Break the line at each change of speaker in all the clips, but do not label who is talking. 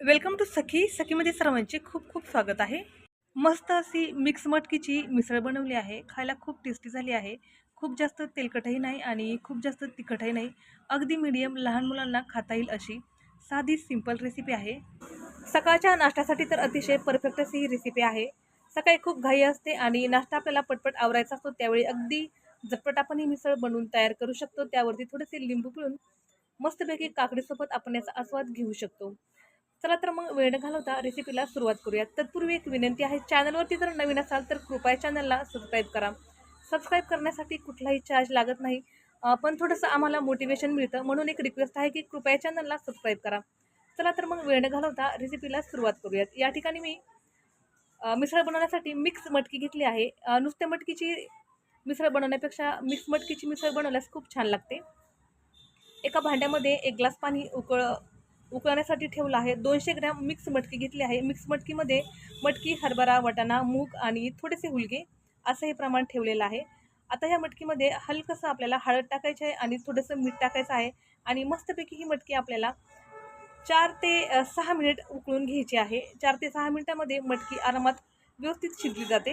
Welcome to सखी. सखीमध्ये सर्वांचे खूप खूप स्वागत आहे. मस्त अशी मिक्स मटकीची मिसळ बनवली आहे. खायला खूप टेस्टी झाली आहे. खूप जास्त तेलकटही नाही आणि खूप जास्त तिखटही नाही. अगदी मीडियम लहान मुलांना खाता येईल अशी साधी सिंपल रेसिपी आहे. सकाळच्या नाश्त्यासाठी तर अतिशय परफेक्ट अशी ही रेसिपी आहे. सकाळी खूप घाई असते आणि नाश्ता आपल्याला पटपट आवरायचा असतो. त्यावेळी अगदी झटपट आपण ही मिसळ बनवून तयार करू शकतो. त्यावरती थोडेसे लिंबू पिळून मस्तपैकी काकडीसोबत आपण याचा आस्वाद घेऊ शकतो. चला तर मग वेळ घालवता रेसिपीला सुरुवात करूयात. तत्पूर्वी एक विनंती आहे चॅनलवरती जर नवीन असाल तर कृपया चॅनलला सबस्क्राईब करा. सबस्क्राईब करण्यासाठी कुठलाही चार्ज लागत नाही. पण थोडंसं आम्हाला मोटिवेशन मिळतं. म्हणून एक रिक्वेस्ट आहे की कृपया चॅनलला सबस्क्राईब करा. चला तर मग वेळ घालवता रेसिपीला सुरुवात करूयात. या ठिकाणी मी मिसळ बनवण्यासाठी मिक्स मटकी घेतली आहे. नुसत्या मटकीची मिसळ बनवण्यापेक्षा मिक्स मटकीची मिसळ बनवल्यास खूप छान लागते. एका भांड्यामध्ये एक ग्लास पाणी उकळ उकळण्यासाठी ठेवलं आहे. दोनशे ग्रॅम मिक्स मटकी घेतली आहे. मिक्स मटकीमध्ये मटकी हरभरा वटाणा मूग आणि थोडेसे हुलगे असं हे प्रमाण ठेवलेलं आहे. आता ह्या मटकीमध्ये हलकंसं आपल्याला हळद टाकायचं आहे आणि थोडंसं मीठ टाकायचं आहे आणि मस्तपैकी ही मटकी आपल्याला चार ते सहा मिनिट उकळून घ्यायची आहे. चार ते सहा मिनिटामध्ये मटकी आरामात व्यवस्थित शिजली जाते.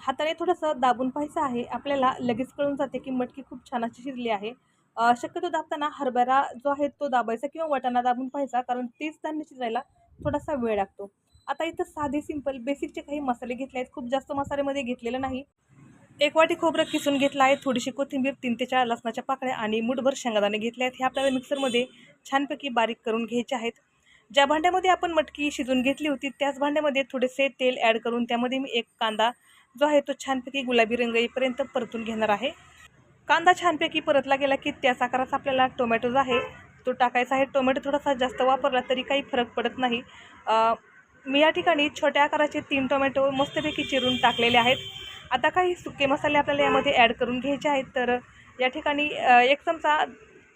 हाताने थोडंसं दाबून पाहायचं आहे. आपल्याला लगेच कळून जाते की मटकी खूप छान अशी शिजली आहे. शक्यतो दाबताना हरभरा जो आहे तो दाबायचा किंवा वाटाणा दाबून पाहायचा कारण तेच धान्य शिजायला थोडासा वेळ लागतो. आता इथं साधे सिंपल बेसिकचे काही मसाले घेतले आहेत. खूप जास्त मसाल्यामध्ये घेतलेलं नाही. एक वाटी खोबरं किसून घेतलं आहे. थोडीशी कोथिंबीर तीन ते चार लसणाच्या पाकळ्या आणि मुठभर शेंगादाणे घेतले आहेत. हे आपल्याला मिक्सरमध्ये छानपैकी बारीक करून घ्यायचे आहेत. ज्या भांड्यामध्ये आपण मटकी शिजून घेतली होती त्याच भांड्यामध्ये थोडेसे तेल ॲड करून त्यामध्ये मी एक कांदा जो आहे तो छानपैकी गुलाबी रंग येईपर्यंत परतून घेणार आहे. कांदा छानपैकी परतला गेला की त्याच आकाराचा आपल्याला टोमॅटो जो आहे तो टाकायचा आहे. टोमॅटो थोडासा जास्त वापरला तरी काही फरक पडत नाही. मी या ठिकाणी छोट्या आकाराचे तीन टोमॅटो मस्तपैकी चिरून टाकलेले आहेत. आता काही सुके मसाले आपल्याला यामध्ये ॲड करून घ्यायचे आहेत. तर या ठिकाणी एक चमचा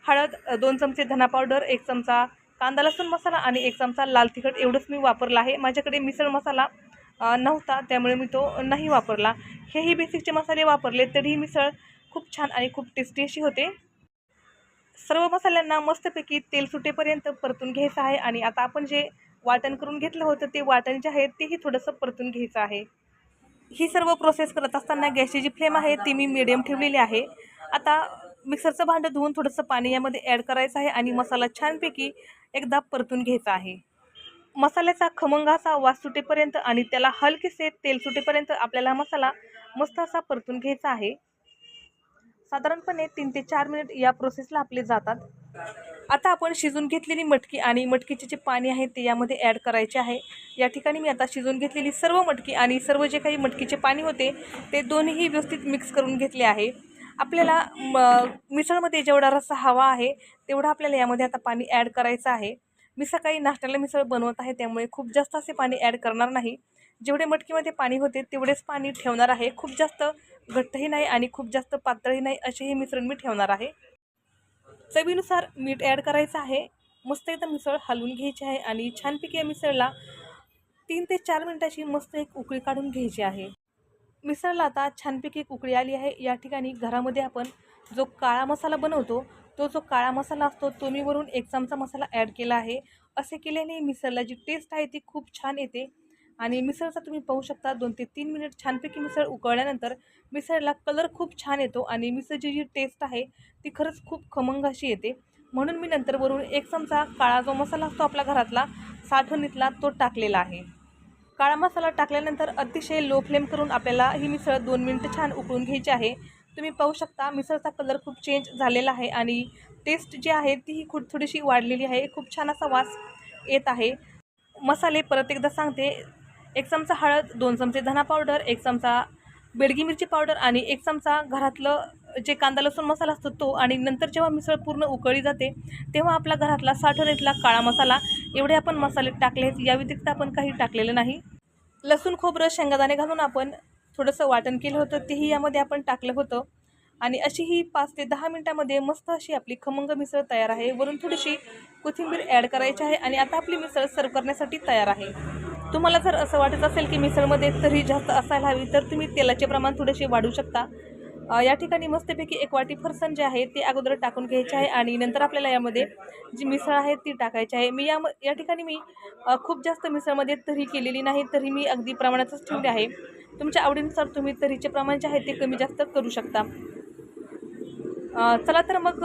हळद दोन चमचे धना पावडर एक चमचा कांदा लसूण मसाला आणि एक चमचा लाल तिखट एवढंच मी वापरला आहे. माझ्याकडे मिसळ मसाला नव्हता त्यामुळे मी तो नाही वापरला. हेही बेसिकचे मसाले वापरले तरीही मिसळ खूप छान आणि खूप टेस्टी अशी होते. सर्व मसाल्यांना मस्तपैकी तेल सुटेपर्यंत परतून घ्यायचं आहे आणि आता आपण जे वाटण करून घेतलं होतं ते वाटण जे आहे तेही थोडंसं परतून घ्यायचं आहे. ही सर्व प्रोसेस करत असताना गॅसची जी फ्लेम आहे ती मी मिडियम ठेवलेली आहे. आता मिक्सरचं भांडं धुवून थोडंसं पाणी यामध्ये ॲड करायचं आहे आणि मसाला छानपैकी एकदा परतून घ्यायचा आहे. मसाल्याचा खमंगाचा वास सुटेपर्यंत आणि त्याला हलकेसे तेल सुटेपर्यंत आपल्याला मसाला मस्त असा परतून घ्यायचा आहे. साधारणपणे तीन ते चार मिनिट या प्रोसेसला आपले जातात. आता आपण शिजून घेतलेली मटकी आणि मटकीचे जे पाणी आहे ते यामध्ये ॲड करायचे आहे. या ठिकाणी मी आता शिजून घेतलेली सर्व मटकी आणि सर्व जे काही मटकीचे पाणी होते ते दोन्हीही व्यवस्थित मिक्स करून घेतले आहे. आपल्याला म मिसळमध्ये जेवढा रस्सा हवा आहे तेवढा आपल्याला यामध्ये आता पाणी ॲड करायचं आहे. मी सकाळी नाश्त्याला मिसळ बनवत आहे त्यामुळे खूप जास्त असे पाणी ॲड करणार नाही. जेवढे मटकीमध्ये पाणी होते तेवढेच पाणी ठेवणार आहे. खूप जास्त घट्टही नाही आणि खूप जास्त पातळही नाही असे हे मिश्रण मी ठेवणार आहे. चवीनुसार मीठ ॲड करायचं आहे. मस्त एकदा मिसळ हलवून घ्यायची आहे आणि छानपैकी या मिसळला तीन ते चार मिनटाची मस्त एक उकळी काढून घ्यायची आहे. मिसळला आता छानपैकी एक उकळी आली आहे. या ठिकाणी घरामध्ये आपण जो काळा मसाला बनवतो तो जो काळा मसाला असतो तो मी वरून एक चमचा मसाला ॲड केला आहे. असे केल्याने मिसळला जी टेस्ट आहे ती खूप छान येते. आणि मिसळचा तुम्ही पाहू शकता दोन ते तीन मिनिट छानपैकी मिसळ उकळल्यानंतर मिसळला कलर खूप छान येतो आणि मिसळची जी टेस्ट आहे ती खरंच खूप खमंग अशी येते. म्हणून मी नंतर वरून एक चमचा काळा जो मसाला असतो आपल्या घरातला साठवणीतला तो टाकलेला आहे. काळा मसाला टाकल्यानंतर अतिशय लो फ्लेम करून आपल्याला ही मिसळ दोन मिनटं छान उकळून घ्यायची आहे. तुम्ही पाहू शकता मिसळचा कलर खूप चेंज झालेला आहे आणि टेस्ट जी आहे तीही खूप थोडीशी वाढलेली आहे. खूप छान असा वास येत आहे. मसाले परत एकदा सांगते एक चमचा हळद दोन चमचे धना पावडर एक चमचा बेडगी मिरची पावडर आणि एक चमचा घरातलं जे कांदा लसूण मसाला असतो तो आणि नंतर जेव्हा मिसळ पूर्ण उकळी जाते तेव्हा आपला घरातला साठवणीतला काळा मसाला एवढे आपण मसाले टाकले आहेत. या व्यतिरिक्त आपण काही टाकलेलं नाही. लसूण खोबरं शेंगादाणे घालून आपण थोडंसं वाटण केलं होतं. तेही यामध्ये आपण टाकलं होतं. आणि अशी ही पाच ते दहा मिनटामध्ये मस्त अशी आपली खमंग मिसळ तयार आहे. वरून थोडीशी कोथिंबीर ॲड करायची आहे आणि आता आपली मिसळ सर्व करण्यासाठी तयार आहे. तुम्हाला जर असं वाटत असेल की मिसळमध्ये तरी जास्त असायला हवी तर तुम्ही तेलाचे प्रमाण थोडेसे वाढवू शकता. या ठिकाणी मस्तपैकी एक वाटी फरसाण जे आहे ते अगोदर टाकून घ्यायचे आहे आणि नंतर आपल्याला यामध्ये जी मिसळ आहे ती टाकायची आहे. मी या या ठिकाणी मी खूप जास्त मिसळमध्ये तरी केलेली नाही तरी मी अगदी प्रमाणातच ठेवले आहे. तुमच्या आवडीनुसार तुम्ही तरीचे प्रमाण जे आहे ते कमी जास्त करू शकता. चला तर मग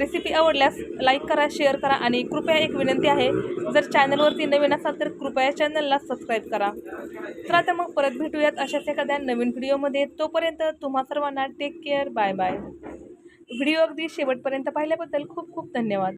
रेसिपी आवडल्यास लाईक करा शेअर करा आणि कृपया एक विनंती आहे जर चॅनलवरती नवीन असाल तर कृपया चॅनलला सबस्क्राईब करा. चला तर मग परत भेटूयात अशाच एखाद्या नवीन व्हिडिओमध्ये तोपर्यंत तुम्हा सर्वांना take care bye bye video अगदी शेवटपर्यंत पाहिल्याबद्दल खूप खूप धन्यवाद.